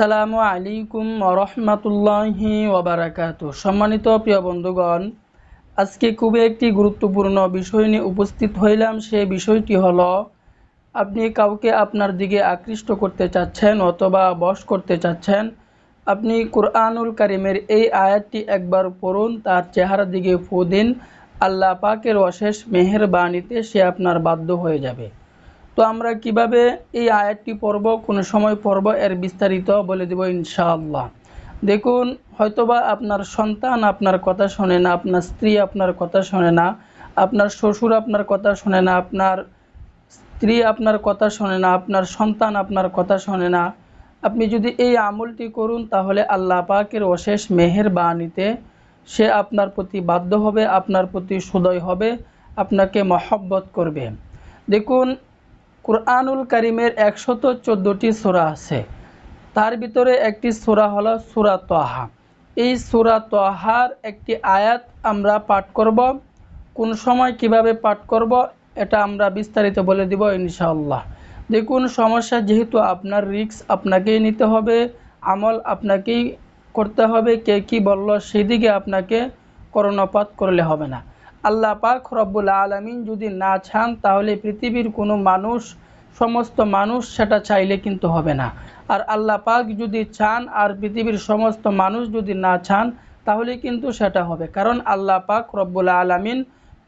আসসালামু আলাইকুম রহমতুল্লাহি ওবারাকাতু সম্মানিত প্রিয় বন্ধুগণ, আজকে খুবই একটি গুরুত্বপূর্ণ বিষয় নিয়ে উপস্থিত হইলাম। সে বিষয়টি হলো, আপনি কাউকে আপনার দিকে আকৃষ্ট করতে চাচ্ছেন অথবা বশ করতে চাচ্ছেন, আপনি কোরআনুল কারিমের এই আয়াতটি একবার পড়ুন, তার চেহারার দিকে ফু দিন, আল্লাহ পাকের অশেষ মেহেরবানিতে সে আপনার বাধ্য হয়ে যাবে। তো আমরা কীভাবে এই আয়াতটি পড়ব, কোন সময় পড়ব, এর বিস্তারিত বলে দেব ইনশাআল্লাহ। দেখুন, হয়তোবা আপনার সন্তান আপনার কথা শোনে না, আপনার স্ত্রী আপনার কথা শোনে না, আপনার শ্বশুর আপনার কথা শোনে না, আপনার স্ত্রী আপনার কথা শোনে না, আপনার সন্তান আপনার কথা শোনে না। আপনি যদি এই আমলটি করুন, তাহলে আল্লাহ পাকের অশেষ মেহের বাণীতে সে আপনার প্রতি বাধ্য হবে, আপনার প্রতি সুদয় হবে, আপনাকে মহব্বত করবে। দেখুন কোরআনুল করিমের একশত চোদ্দোটি সোরা আছে। তার ভিতরে একটি সোরা হলো সুরা তোহা। এই সুরা তোহার একটি আয়াত আমরা পাঠ করব। কোন সময় কীভাবে পাঠ করব, এটা আমরা বিস্তারিত বলে দিব ইনশাআল্লাহ। দেখুন, সমস্যা যেহেতু আপনার রিক্স আপনাকেই নিতে হবে, আমল আপনাকেই করতে হবে, কে কি বলল সেদিকে আপনাকে করণপাত করলে হবে না। আল্লাহ পাক রব্বুল আলমিন যদি না চান, তাহলে পৃথিবীর কোনো মানুষ, সমস্ত মানুষ সেটা চাইলে কিন্তু হবে না। আর আল্লাহ পাক যদি চান, আর পৃথিবীর সমস্ত মানুষ যদি না চান, তাহলে কিন্তু সেটা হবে। কারণ আল্লাহ পাক রব্বুল আলমিন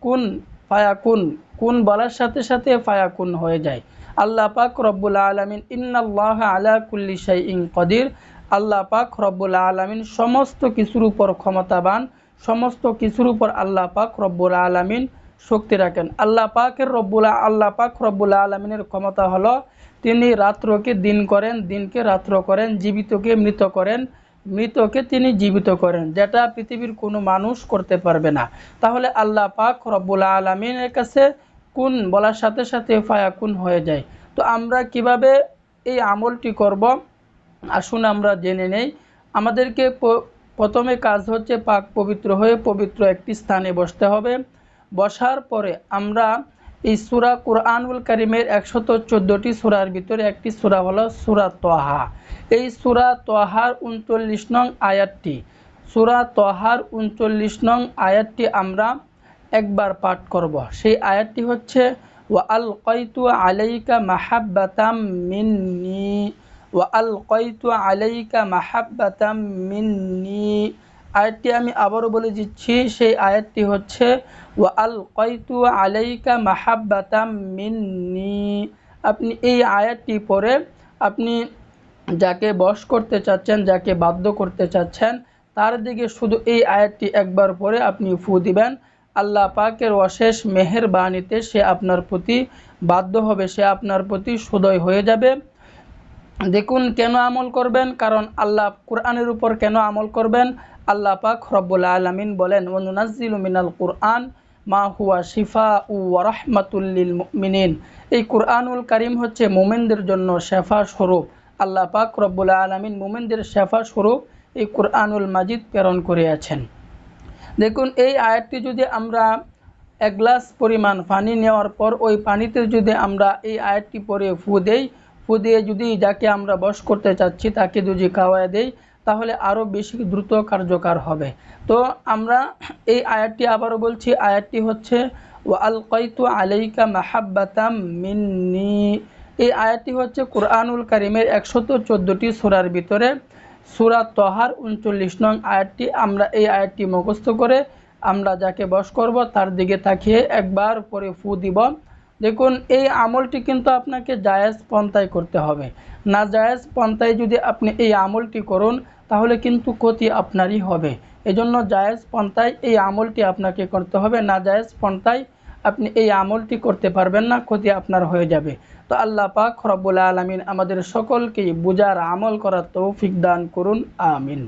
কোন ফায়াকুন, কোন বলার সাথে সাথে ফায়াকুন হয়ে যায়। আল্লাহ পাক রব্বুল আলমিন ইন্নাল্লাহ আলা কুল্লি শাই ইং কদির। আল্লাহ পাক রব্বুল আলমিন সমস্ত কিছুর উপর ক্ষমতাবান সমস্ত কিছুর উপর আল্লাহ পাক রব্বুল আলমিন শক্তি রাখেন। আল্লাহ পাকের রব্বুল্লা আল্লাহ পাক রব্বুল আলমিনের ক্ষমতা হলো, তিনি রাত্রকে দিন করেন, দিনকে রাত্র করেন, জীবিতকে মৃত করেন, মৃতকে তিনি জীবিত করেন, যেটা পৃথিবীর কোনো মানুষ করতে পারবে না। তাহলে আল্লাহ পাক রব্বুল আলমিনের কাছে কোন বলার সাথে সাথে ফায়াকুন হয়ে যায়। তো আমরা কীভাবে এই আমলটি করব? আসুন আমরা জেনে নেই। আমাদেরকে প্রথমে কাজ হচ্ছে পাক পবিত্র হয়ে পবিত্র একটি স্থানে বসতে হবে। বসার পরে আমরা এই সুরা কোরআনুল করিমের একশত চোদ্দোটি সুরার ভিতরে একটি সুরা হলো সুরা তোহা। এই সুরা তোহার উনচল্লিশ নং আয়াতটি, সুরা তোহার উনচল্লিশ নং আয়াতটি আমরা একবার পাঠ করব। সেই আয়াতটি হচ্ছে, ওয়া আল কয়তু আলাইকা মাহাব্বাতাম মিন্নি। আলাইকা মিন্নি আয়াতটি আমি আবারও বলে দিচ্ছি, সেই আয়াতটি হচ্ছে ওয়া আল কয়তু আলাইকা মাহাব্বাতাম মিন্নি আপনি এই আয়াতটি পরে আপনি যাকে বশ করতে চাচ্ছেন, যাকে বাধ্য করতে চাচ্ছেন, তার দিকে শুধু এই আয়াতটি একবার পরে আপনি ফু দিবেন। আল্লাহ পাকের অশেষ মেহের বাণীতে সে আপনার প্রতি বাধ্য হবে, সে আপনার প্রতি সুদয় হয়ে যাবে। দেখুন, কেন আমল করবেন? কারণ আল্লাহ কোরআনের উপর কেন আমল করবেন? আল্লাহ পাক রব্বুল আলমিন বলেন ওনুনাজিল মিনাল কুরআন মা হুয়া শিফা উ ওয়ারহমাতুল্লিল মিনিন এই কুরআনুল করিম হচ্ছে মোমেনদের জন্য শেফা স্বরূপ। আল্লাহ পাক রব্বুল আলমিন মোমেনদের শেফা স্বরূপ এই কুরআনুল মাজিদ প্রেরণ করিয়াছেন দেখুন, এই আয়াতটি যদি আমরা এক গ্লাস পরিমাণ পানি নেওয়ার পর, ওই পানিতে যদি আমরা এই আয়াতটি পরে ফু দেই ফু দিয়ে যদি যাকে আমরা বস করতে চাচ্ছি, তাকে যদি খাওয়াই দেই, তাহলে আরও বেশি দ্রুত কার্যকর হবে। তো আমরা এই আয়াতটি আবারও বলছি, আয়াতটি হচ্ছে ও আল কৈতু আলাইকা মাহাব্বাতাম মিন্নি। এই আয়াতটি হচ্ছে কোরআনুল করিমের একশত চোদ্দোটি সুরার ভিতরে, সুরা তহার উনচল্লিশ নং আয়াতটি আমরা এই আয়াতটি মুখস্থ করে আমরা যাকে বস করব, তার দিকে তাকিয়ে একবার পরে ফু দিব। দেখুন, এই আমলটি কিন্তু আপনাকে জায়েজ পন্থায় করতে হবে। না জায়েজ পন্থায় যদি আপনি এই আমলটি করুন, তাহলে কিন্তু ক্ষতি আপনারই হবে। এজন্য জায়েজ পন্থায় এই আমলটি আপনাকে করতে হবে। না জায়েজ পন্থায় আপনি এই আমলটি করতে পারবেন না, ক্ষতি আপনার হয়ে যাবে। তো আল্লাহ পাক রব্বুল আলমিন আমাদের সকলকেই বুজার আমল করার তৌফিক দান করুন, আমিন।